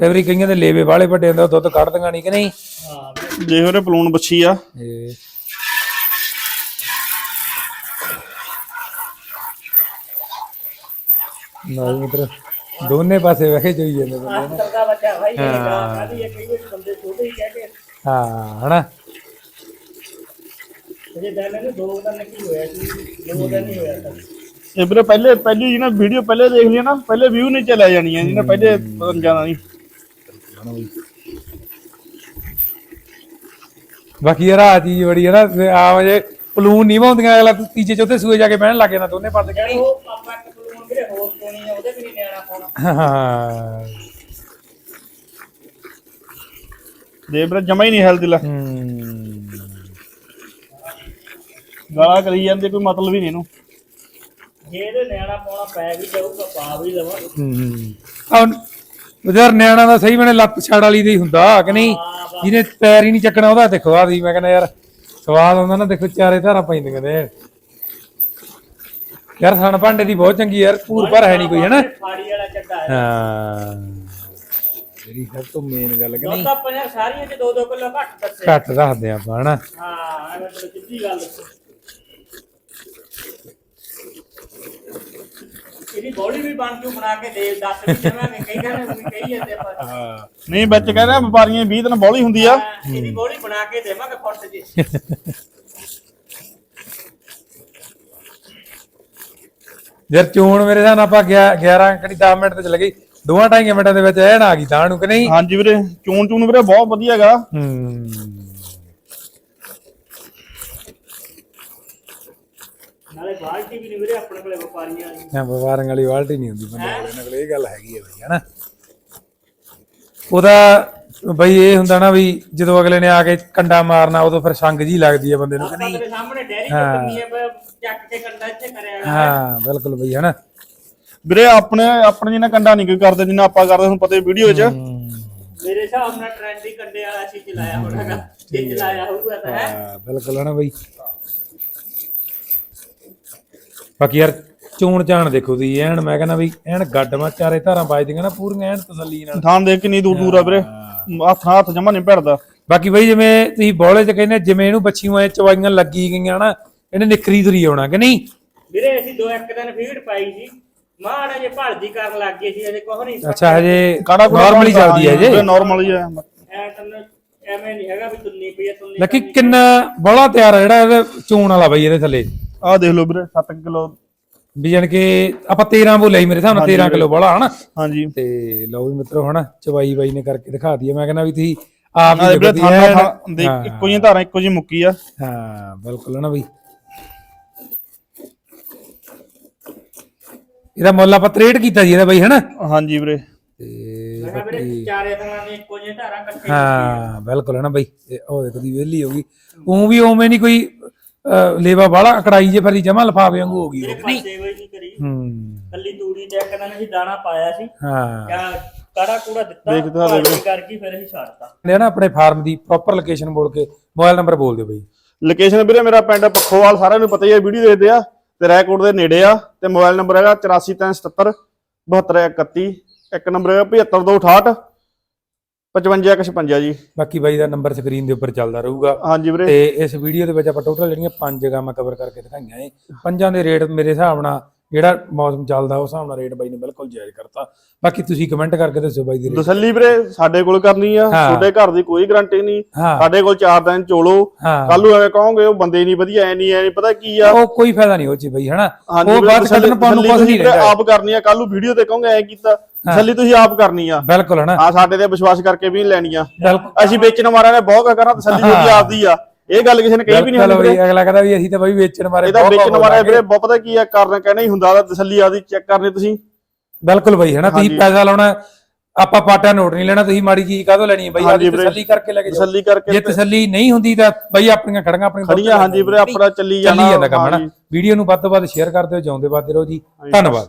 ਕਈ ਵਾਰੀ ਕਈਆਂ ਦੇ ਲੇਵੇ ਵਾਲੇ ਵੱਡੇ ਹੁੰਦੇ ਉਹ ਦੁੱਧ ਕੱਢ ਦਿੰਗਾ ਨਹੀਂ ਕਿ ਨਹੀਂ? ਹਾਂ ਜੇ ਉਹਨੇ ਪਲੂਣ ਬੱਚੀ ਆ। ਇਹ। ਨਾ ਮਿੱਤਰ ਦੋਨੇ ਪਾਸੇ ਵੇਖੇ ਜਾਈ ਜਾਂਦੇ ਬੰਦੇ ਬੱਚਾ ਭਾਈ ਹੈ। ਕਈ ਵਾਰੀ ਬੰਦੇ ਛੋਟੇ ਹੀ ਕਹਿ ਕੇ ਹਾਂ ਹਨਾ? ਜੇ ਦਿਨ ਨੂੰ ਦੋ ਦਿਨ ਕੀ ਹੋਇਆ ਸੀ ਦੋ ਦਿਨ ਹੀ ਹੋਇਆ ਸੀ ਇਹ ਵੀਰੇ ਪਹਿਲੇ ਪਹਿਲੀ ਜੀ ਨਾ ਵੀਡੀਓ ਪਹਿਲੇ ਦੇਖ ਲਈ ਨਾ ਪਹਿਲੇ ਵਿਊ ਨਹੀਂ ਚਲੇ ਜਾਣੀਆਂ ਜਿਹਨੇ ਪਹਿਲੇ ਪਤਾ ਨੀ ਜਾਣਾ ਨਹੀਂ ਬਾਕੀ ਯਾਰ ਆ ਚੀਜ਼ ਬੜੀ ਹੈ ਨਾ ਆ ਜੇ ਪਲੂਨ ਨਹੀਂ ਵਾਉਂਦੀਆਂ ਅਗਲਾ ਤੀਜੇ ਚੌਥੇ ਸੂਏ ਜਾ ਕੇ ਬਹਿਣ ਲੱਗ ਜਾਣਾ ਦੋਨੇ ਉਹ ਆਪਾਂ ਇੱਕ ਬਲੂਨ ਵੀਰੇ ਹੋਰ ਪਾਉਣੀ ਆ ਉਹਦੇ ਵੀ ਨਹੀਂ ਨਿਆਣਾ ਪਾਉਣਾ ਹਾਂ ਦੇ ਵੀਰੇ ਜਮਾ ਹੀ ਨਹੀਂ ਹਿਲਦੀ ਲੈ। ਗਾਲਾਂ ਕਰੀ ਜਾਂਦੇ ਕੋਈ ਮਤਲਬ ਹੀ ਨਹੀਂ ਇਹਨੂੰ। ਜੇ ਇਹਦੇ ਨਿਆਣਾ ਪਾਉਣਾ ਪੈ ਵੀ ਜਾਊਗਾ ਪਾ ਵੀ ਲਵਾਂਗੇ ਹੂੰ ਉਧਰ ਨਿਆਣਾ ਦਾ ਸਹੀ ਬਣੇ ਲੱਤ ਛੜ ਵਾਲੀ ਦੇ ਹੀ ਹੁੰਦਾ ਕਿ ਨਹੀਂ? ਜਿਹਨੇ ਪੈਰ ਹੀ ਨਹੀਂ ਚੱਕਣਾ ਉਹਦਾ ਦੇਖੋ ਆ ਦੀ। ਮੈਂ ਕਹਿੰਦਾ ਯਾਰ ਸਵਾਦ ਆਉਂਦਾ ਨਾ ਦੇਖੋ ਚਾਰੇ ਧਾਰਾਂ ਪੈਂਦੀਆਂ ਨੇ। ਯਾਰ ਸਣ ਭਾਂਡੇ ਦੀ ਬਹੁਤ ਚੰਗੀ ਯਾਰ ਪੂਰ ਪਰ ਹੈ ਨਹੀਂ ਕੋਈ ਹੈਨਾ? ਫਾੜੀ ਵਾਲਾ ਚੱਡਾ ਹੈ। ਹਾਂ। ਜਿਹੜੀ ਸਭ ਤੋਂ ਮੇਨ ਗੱਲ ਕਿ ਨਹੀਂ? ਆਪਾਂ ਯਾਰ ਸਾਰੀਆਂ ਚ 2-2 ਕਿਲੋ ਘੱਟ ਦੱਸੇ। ਘੱਟ ਰੱਖਦੇ ਆਪਾਂ ਹਨਾ? ਹਾਂ ਐਵੇਂ ਤਾਂ ਸਿੱਧੀ ਗੱਲ ਦੱਸੋ। ਇਹਦੀ ਬੋਲੀ ਵੀ ਬਣ ਜੂ ਬਣਾ ਕੇ ਦੇ ਦੱਸ ਵੀ ਦੇਵਾਂਗੇ ਕਈ ਕਹਿੰਦੇ ਵੀ ਕਹੀ ਜਾਂਦੇ ਆਪਾਂ। ਨਹੀਂ ਵਿੱਚ ਕਹਿੰਦੇ ਵਪਾਰੀਆਂ 20 ਦਿਨ ਬੌਲੀ ਹੁੰਦੀ ਆ। ਇਹਦੀ ਬੋਲੀ ਬਣਾ ਕੇ ਦੇਵਾਂਗੇ ਫੁੱਟ ਜੀ ਯਾਰ ਚੋਣ ਮੇਰੇ ਨਾਲ ਆਪਾਂ 11 ਘੜੀ 10 ਮਿੰਟ ਤੇ ਚਲੇ ਗਈ ਦੋਵਾਂ ਢਾਈਆਂ ਮਿੰਟਾਂ ਦੇ ਵਿੱਚ ਐਨ ਆ ਗਈ ਤਾਂ ਨੂੰ ਕਿ ਨਹੀਂ? ਹਾਂਜੀ ਵੀਰੇ ਚੂਨ ਚੂਨ ਵੀਰੇ ਬਹੁਤ ਵਧੀਆ ਹੈਗਾ। ਹੂੰ ਨਾਲੇ ਬਾਲਟੀ ਵੀ ਨਹੀਂ ਵੀਰੇ ਆਪਣੇ ਕੋਲੇ ਵਪਾਰੀਆਂ ਦੀ ਨਾ ਵਪਾਰਾਂ ਵਾਲੀ ਬਾਲਟੀ ਨਹੀਂ ਹੁੰਦੀ ਬੰਦੇ ਕੋਲ ਇਹ ਗੱਲ ਹੈਗੀ ਹੈ ਬਈ ਹਨਾ? ਉਹਦਾ ਬਈ ਇਹ ਹੁੰਦਾ ਨਾ ਵੀ ਜਦੋਂ ਅਗਲੇ ਨੇ ਆ ਕੇ ਕੰਡਾ ਮਾਰਨਾ ਉਦੋਂ ਫਿਰ ਸੰਗ ਜੀ ਲੱਗਦੀ ਹੈ ਬੰਦੇ ਨੂੰ। ਕਿ ਨਹੀਂ ਸਾਹਮਣੇ ਡੈਰੀ ਕੱਟਣੀ ਹੈ ਚੱਕ ਕੇ ਕੰਡਾ ਇੱਥੇ ਕਰਿਆ। ਹਾਂ ਬਿਲਕੁਲ ਬਈ ਹਨਾ। ਵੀਰੇ ਆਪਣੇ ਆਪਣੇ ਜਿੰਨਾ ਕੰਡਾ ਨਹੀਂ ਕੋਈ ਕਰਦੇ ਜਿੰਨਾ ਆਪਾਂ ਕਰਦੇ ਹੁਣ ਪਤਾ ਵੀਡੀਓ 'ਚ। ਮੇਰੇ ਹਿਸਾਬ ਨਾਲ ਟ੍ਰੈਂਡ ਹੀ ਕੰਡੇ ਵਾਲਾ ਸੀ ਚਲਾਇਆ ਹੋਣਾਗਾ ਜੇ ਚਲਾਇਆ ਹੋਊਗਾ ਤਾਂ ਹੈ। ਹਾਂ ਬਿਲਕੁਲ ਹਨਾ ਬਈ। ਬਾਕੀ ਯਾਰ ਚੋਣ ਚਾਣ ਦੇਖੋ ਤੁਸੀਂ ਐਨ ਮੈਂ ਕਹਿੰਦਾ ਵੀ ਐਨ ਗੱਡ ਮਾ ਚਾਰੇ ਧਾਰਾਂ ਵੱਜਦੀਆਂ ਨਾ ਪੂਰੀਆਂ ਐਨ ਤਸੱਲੀ ਨਾਲ। ਥਾਂ ਦੇਖ ਕਿੰਨੀ ਦੂਰ ਦੂਰ ਆ ਵੀਰੇ। ਹੱਥ ਹੱਥ ਜਮਾ ਨਹੀਂ ਭਿੜਦਾ। ਬਾਕੀ ਬਈ ਜਿਵੇਂ ਤੁਸੀਂ ਬੋਲੇ ਚ ਕਹਿੰਦੇ ਜਿਵੇਂ ਇਹਨੂੰ ਬੱਚੀਆਂ ਐ ਚਵਾਈਆਂ ਲੱਗੀ ਗਈਆਂ ਨਾ ਇਹਨੇ ਨਿਖਰੀ ਤੁਰੀ ਆਉਣਾ ਕਿ ਨਹੀਂ? ਵੀਰੇ ਅਸੀਂ ਦੋ ਇੱਕ ਦਿਨ ਫੀਡ ਪਾਈ ਸੀ। ਮਾੜਾ ਜੇ ਭਲਦੀ ਕਰਨ ਲੱਗ ਗਏ ਸੀ ਅਜੇ ਕੁਝ ਨਹੀਂ ਅੱਛਾ ਹਜੇ ਕਾੜਾ ਨਾਰਮਲੀ ਚੱਲਦੀ ਹੈ ਜੇ ਨਾਰਮਲ ਹੀ ਆ। ਐ ਤੈਨੂੰ ਐਵੇਂ ਨਹੀਂ ਹੈਗਾ ਵੀ ਤੁੰਨੀ ਪਈ ਤੁੰਨੀ ਲੱਕੀ ਕਿੰਨਾ ਬੋਲਾ ਤਿਆਰ ਜਿਹੜਾ ਇਹਦੇ ਚੋਣ ਵਾਲਾ ਬਈ ਇਹਦੇ ਥੱਲੇ। ਆਹ ਦੇਖ ਲਓ ਵੀਰੇ 7 ਕਿਲੋ ਵੀ ਜਾਣ ਕੇ ਆਪਾਂ 13 ਬੋਲੇ ਸੀ ਮੇਰੇ ਹਿਸਾਬ ਨਾਲ 13 ਕਿਲੋ ਬੋਲਾ ਹਨਾ? ਹਾਂਜੀ। ਤੇ ਲਓ ਵੀ ਮਿੱਤਰੋ ਹਨਾ ਚਵਾਈ ਬਾਈ ਨੇ ਕਰਕੇ ਦਿਖਾ ਦਈਏ ਮੈਂ ਕਹਿੰਦਾ ਵੀ ਤੁਸੀਂ ਆਪ ਆਹ ਹੀ ਦੇਖੋ ਥਾਂ ਥਾਂ ਹਾਂ, ਇੱਕੋ ਜਿਹੀ ਧਾਰਾਂ ਇੱਕੋ ਜਿਹੀ ਮੁੱਕੀ ਆ। ਹਾਂ ਬਿਲਕੁਲ ਨਾ ਬਈ? ਇਹਦਾ ਮੁੱਲ ਆਪਾਂ 63 ਕੀਤਾ ਜੀ ਇਹਦਾ ਬਈ ਹਨਾ? ਹਾਂਜੀ ਵੀਰੇ। ਤੇ ਮੈਂ ਕਿਹਾ ਵੀਰੇ ਚਾਰੇ ਦਿਨਾਂ ਦੇ ਇੱਕੋ ਜਿਹੇ ਧਾਰਾਂ ਇਕੱਠੇ ਹਾਂ ਬਿਲਕੁਲ ਹੈ ਨਾ ਬਈ? ਤੇ ਉਹ ਦੇਖੋ ਦੀ ਵਿਹਲੀ ਹੋ ਗਈ। ਉਹ ਵੀ ਉਵੇਂ ਨਹੀਂ ਕੋਈ ਲੇਵਾ ਬਾਲਾ ਅਕੜਾਈ ਜੇ ਫਿਰ ਜਮਾ ਲਫਾਵੇ ਵਾਂਗੂ ਹੋ ਗਈ ਉਹ। ਨਹੀਂ। ਕਰੀ। ਹੂੰ। ਕੱਲੀ ਤੂੜੀ ਤੇ ਦਿਨ ਅਸੀਂ ਦਾਣਾ ਪਾਇਆ ਸੀ। ਹਾਂ। ਕਿਆ ਕਾੜਾ ਕੂੜਾ ਦਿੱਤਾ ਦੇਖ ਦਿਖਾ। ਦੇ ਭਾਜੀ ਫਿਰ ਅਸੀਂ ਛੱਡਤਾ। ਨੇ ਨਾ ਆਪਣੇ ਫਾਰਮ ਦੀ ਪ੍ਰੋਪਰ ਲੋਕੇਸ਼ਨ ਬੋਲ ਕੇ ਮੋਬਾਈਲ ਨੰਬਰ ਬੋਲ ਦਿਓ ਬਈ। ਲੋਕੇਸ਼ਨ ਵੀਰੇ ਮੇਰਾ ਪਿੰਡ ਪੱਖੋਵਾਲ ਸਾਰਿਆਂ ਨੂੰ ਪਤਾ ਹੀ ਹੈ ਵੀਡੀਓ ਦੇਖਦੇ ਆ। ਤੇ ਰੈਕੋਰਡ ਦੇ ਨੇੜੇ ਆ ਤੇ ਮੋਬਾਈਲ ਨੰਬਰ ਹੈਗਾ 8437 7231 ਇੱਕ ਨੰਬਰ ਹੈਗਾ 75268 5556 ਜੀ। ਬਾਕੀ ਬਾਈ ਦਾ ਨੰਬਰ ਸਕਰੀਨ ਦੇ ਉੱਪਰ ਚੱਲਦਾ ਰਹੂਗਾ। ਹਾਂਜੀ ਵੀਰੇ। ਤੇ ਇਸ ਵੀਡੀਓ ਦੇ ਵਿੱਚ ਆਪਾਂ ਟੋਟਲ ਜਿਹੜੀਆਂ ਪੰਜ ਜਗ੍ਹਾ ਮੈਂ ਕਵਰ ਕਰਕੇ ਦਿਖਾਈਆਂ ਏ ਪੰਜਾਂ ਦੇ ਰੇਟ ਮੇਰੇ ਹਿਸਾਬ ਨਾਲ ਜਿਹੜਾ ਮੌਸਮ ਚੱਲਦਾ ਉਸ ਹਿਸਾਬ ਨਾਲ ਰੇਟ ਬਾਈ ਨੇ ਬਿਲਕੁਲ ਜਾਇਜ਼ ਕਰਤਾ। ਬਾਕੀ ਤੁਸੀਂ ਕਮੈਂਟ ਕਰਕੇ ਦੱਸੋ ਬਾਈ ਦੀ ਰੇਟ ਤਸੱਲੀ ਵੀਰੇ ਸਾਡੇ ਕੋਲ ਕਰਨੀ ਆ। ਹਾਂ। ਤੁਹਾਡੇ ਘਰ ਦੀ ਕੋਈ ਗਾਰੰਟੀ ਨਹੀਂ। ਹਾਂ। ਸਾਡੇ ਕੋਲ 4 ਦਿਨ ਚੋਲੋ। ਹਾਂ। ਕੱਲ ਨੂੰ ਐਵੇਂ ਕਹੋਗੇ ਉਹ ਬੰਦੇ ਨਹੀਂ ਵਧੀਆ ਐ ਨਹੀਂ ਐ ਨਹੀਂ ਪਤਾ ਕੀ ਆ? ਉਹ ਕੋਈ ਫਾਇਦਾ ਨਹੀਂ ਉਹ ਚ ਬਈ ਹਨਾ? ਉਹ ਵੀਰੇ, ਬਾਅਦ ਤਸੱਲੀ- ਕੱਢਣ ਪਾਉਣ ਨੂੰ ਤਸੱਲੀ ਕੁਝ ਨਹੀਂ ਵੀਰੇ ਰਹਿੰਦਾ। ਆਪ ਕਰਨੀ ਆ। ਕੱਲ ਨੂੰ ਵੀਡੀਓ ਤੇ ਕਹੋਗੇ ਐ ਕੀਤਾ। ਤਸੱਲੀ ਤੁਸੀਂ ਆਪ ਕਰਨੀ ਆ। ਬਿਲਕੁਲ ਹਨਾ। ਆ ਸਾਡੇ ਤੇ ਵਿਸ਼ਵਾਸ ਕਰਕੇ ਵੀ ਲੈਣੀ ਆ ਅਸੀਂ ਵੇਚਣ ਵਾਲਿਆਂ ਨੇ ਬਹੁਤ ਕਰਨਾ ਤਸੱਲੀ ਤੁਹਾਡੀ ਆਪਦੀ ਆ। ਇਹ ਗੱਲ ਕਿਸੇ ਨੇ ਕਹੀ ਵੀ ਨਹੀਂ ਹੁੰਦੀ ਬਈ ਅਗਲਾ ਕਹਿੰਦਾ ਵੀ ਅਸੀਂ ਤਾਂ ਬਾਈ ਵੇਚਣ ਬਾਰੇ ਇਹਦਾ ਵੇਚਣ ਬੋਲਾਂਗੇ। ਵੀਰੇ ਬਹੁਤ ਪਤਾ ਕੀ ਆ ਕਾਰਨ ਕਹਿਣਾ ਹੀ ਹੁੰਦਾ ਉਹਦਾ ਤਸੱਲੀ ਆਪਦੀ ਚੈੱਕ ਕਰਨੀ ਤੁਸੀਂ। ਬਿਲਕੁਲ ਬਈ ਹਨਾ ਤੁਸੀਂ। ਪੈਸਾ ਲਾਉਣਾ ਆਪਾਂ ਪਾਟਾ ਨੋਟ ਨਹੀਂ ਲੈਣਾ ਤੁਸੀਂ ਮਾੜੀ ਚੀਜ਼ ਕਾਹਦੋਂ ਲੈਣੀ ਹੈ ਬਈ? ਵੀਰੇ। ਤਸੱਲੀ ਕਰਕੇ ਲੈ ਕੇ ਜਾਓ। ਤਸੱਲੀ ਕਰਕੇ ਜੇ ਤਸੱਲੀ ਨਹੀਂ ਹੁੰਦੀ ਤਾਂ ਬਈ ਆਪਣੀਆਂ ਖੜੀਆਂ ਆਪਣੀਆਂ ਖੜੀਆਂ ਹਾਂਜੀ ਵੀਰੇ ਆਪਣਾ ਚੱਲੀ ਜਾਣਾ। ਚੱਲੀ ਜਾਂਦਾ ਕੰਮ ਹਨਾ। ਵੀਡੀਓ ਨੂੰ ਵੱਧ ਤੋਂ ਵੱਧ ਸ਼ੇਅਰ ਕਰ ਦਿਓ ਜਿਉਂਦੇ ਵੱਧਦੇ ਰਹੋ ਜੀ। ਧੰਨਵਾਦ।